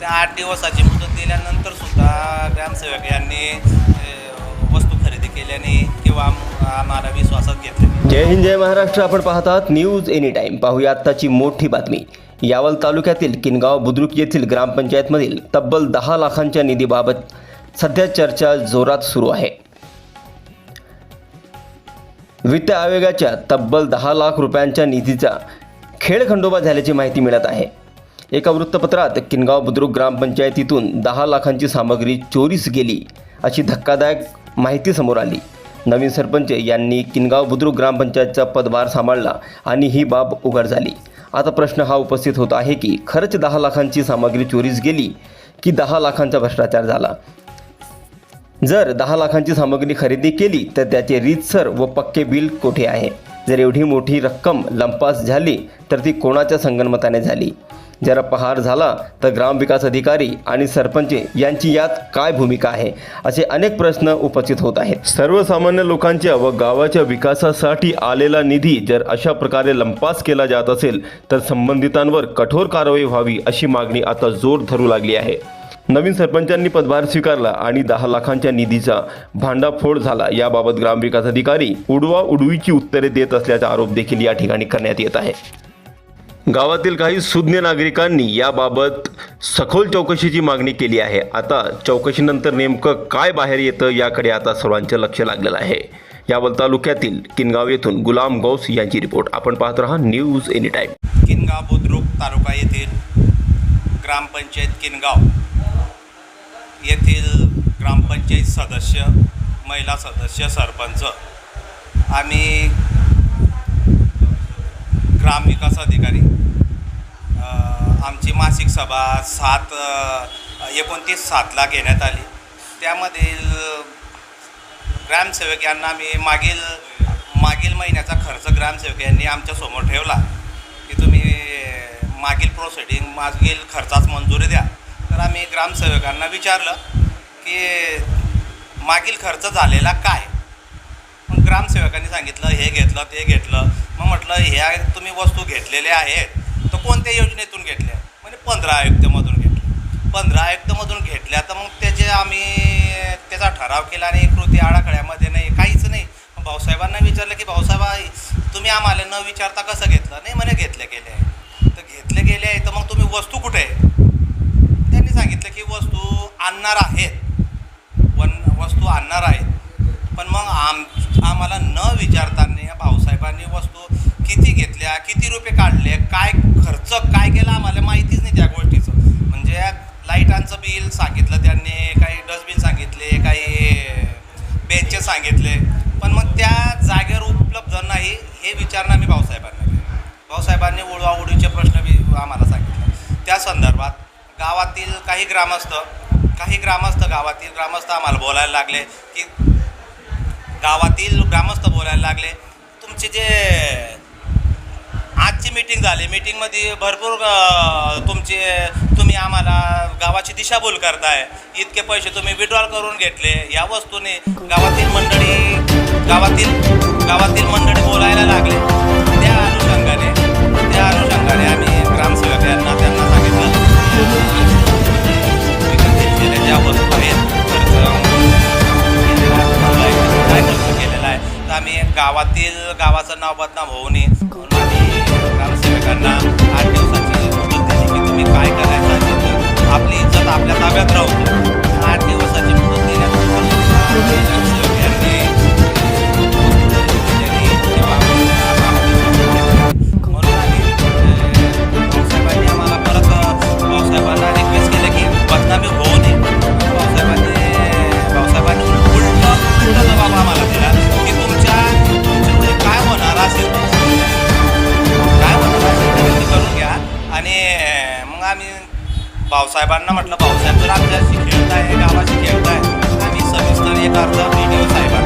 त्या आठ दिवसाची मुदत दिल्यानंतर सुद्धा ग्रामसेवक यांनी वस्तू खरेदी केल्याने किंवा आम्हाला विश्वासात घेतले. जय हिंद जय महाराष्ट्र. आपण पाहत आहात न्यूज एनी टाईम पाहूया आत्ताची मोठी बातमी. यावल तालुक्यातील किनगाव बुद्रुक येथील ग्रामपंचायतमधील तब्बल दहा लाखांच्या निधीबाबत सध्या चर्चा जोरात सुरू आहे. वित्त आयोगाच्या तब्बल दहा लाख रुपयांच्या निधीचा खेळखंडोबा झाल्याची माहिती मिळत आहे. एका वृत्तपत्रात किनगाव बुद्रुक ग्रामपंचायतीतून दहा लाखांची सामग्री चोरीस गेली अशी धक्कादायक माहिती समोर आली. नवीन सरपंच यांनी किनगाव बुद्रुक ग्रामपंचायतचा पदभार सांभाळला आणि ही बाब उघड झाली. आता प्रश्न हा उपस्थित होत आहे की खरंच दहा लाखांची सामग्री चोरीस गेली की दहा लाखांचा भ्रष्टाचार झाला? जर दहा लाखांची सामग्री खरेदी केली तर त्याचे रीतसर व पक्के बिल कोठे आहे? जर एवढी मोठी रक्कम लंपास झाली तर ती कोणाच्या संगनमताने झाली? जर अपहार झाला तर ग्रामविकास अधिकारी आणि सरपंच यांची यात काय भूमिका आहे असे अनेक प्रश्न उपस्थित होत आहेत. सर्वसामान्य लोकांच्या व गावाच्या विकासासाठी आलेला निधी जर अशा प्रकारे लंपास केला जात असेल तर संबंधितांवर कठोर कारवाई व्हावी अशी मागणी आता जोर धरू लागली आहे. नवीन सरपंचांनी पदभार स्वीकारला आणि दहा लाखांच्या निधीचा भांडाफोड झाला. याबाबत ग्रामविकास अधिकारी उडवा उडवीची उत्तरे देत असल्याचा आरोप देखील या ठिकाणी करण्यात येत आहे. गावातील काही सुज्ञ नागरिकांनी याबाबत सखोल चौकशीची मागणी केली आहे. आता चौकशीनंतर नेमकं काय बाहेर येतं याकडे आता सर्वांचं लक्ष लागलेलं आहे. यावल तालुक्यातील किनगाव येथून गुलाम गौस यांची रिपोर्ट. आपण पाहत राहा news any time Kingaon Budruk taluka येथील ग्रामपंचायत किनगाव येथील ग्रामपंचायत सदस्य महिला सदस्य सरपंच. आम्ही ग्रामविकास अधिकारी आमची मासिक सभा सात एकोणतीस सातला घेण्यात आली. त्यामधील ग्रामसेवक यांना आम्ही मागील मागील महिन्याचा खर्च ग्रामसेवक यांनी आमच्यासमोर ठेवला. की तुम्ही मागील प्रोसिडिंग मागील खर्चास मंजुरी द्या. तर आम्ही ग्रामसेवकांना विचारलं की मागील खर्च झालेला काय? पण ग्रामसेवकांनी सांगितलं हे घेतलं ते घेतलं. मग म्हटलं ह्या तुम्ही वस्तू घेतलेल्या आहेत. तर कोणत्या योजनेतून घेतल्या? म्हणजे पंधरा आयुक्तमधून घेतल्या. पंधरा आयुक्तमधून घेतल्या तर मग त्याचे आम्ही त्याचा ठराव केला आणि कृती आराखड्यामध्ये नाही काहीच नाही. भाऊसाहेबांना विचारलं की भाऊसाहेब तुम्ही आम्हाला न विचारता कसं घेतलं? नाही म्हणे घेतले गेले आहे तर घेतले गेले आहे तर मग तुम्ही वस्तू कुठे आहे त्यांनी सांगितलं की वस्तू आणणार आहेत. वन वस्तू आणणार आहेत. पण मग आम आम्हाला न विचारताना या भाऊसाहेबांनी वस्तू किती घेतल्या किती रुपये काढले काय खर्च काय केला आम्हाला माहितीच नाही त्या गोष्टीचं. म्हणजे लाईटांचं बिल सांगितलं त्यांनी काही डस्टबिन सांगितले काही बेंचेस सांगितले. पण मग त्या जागेवर उपलब्ध नाही हे विचारणं आम्ही भाऊसाहेबांना केलं. भाऊसाहेबांनी उडवाउडीचे प्रश्न बी आम्हाला सांगितले. त्या संदर्भात गावातील काही ग्रामस्थ काही ग्रामस्थ गावातील ग्रामस्थ आम्हाला बोलायला लागले की गावातील ग्रामस्थ बोलायला लागले. तुमचे जे आजची मीटिंग झाली मीटिंगमध्ये भरपूर तुमचे तुम्ही आम्हाला गावाची दिशाभूल करताय. इतके पैसे तुम्ही विड्रॉल करून घेतले. या वस्तूने गावातील मंडळी गावातील गावातील मंडळी बोलायला लागले. गावातील गावाचं नाव बदनाम होऊ नये ग्रामसेवकांना आठ दिवसाची तुम्ही काय करायचं आपली इज्जत आपल्या ताब्यात मग आम्ही भाऊसाहेबांना म्हटलं भाऊसाहेब जर आमच्याशी खेळताय गावाशी खेळताय. आम्ही सविस्तर एक अर्ज बी डी ओ साहेबांना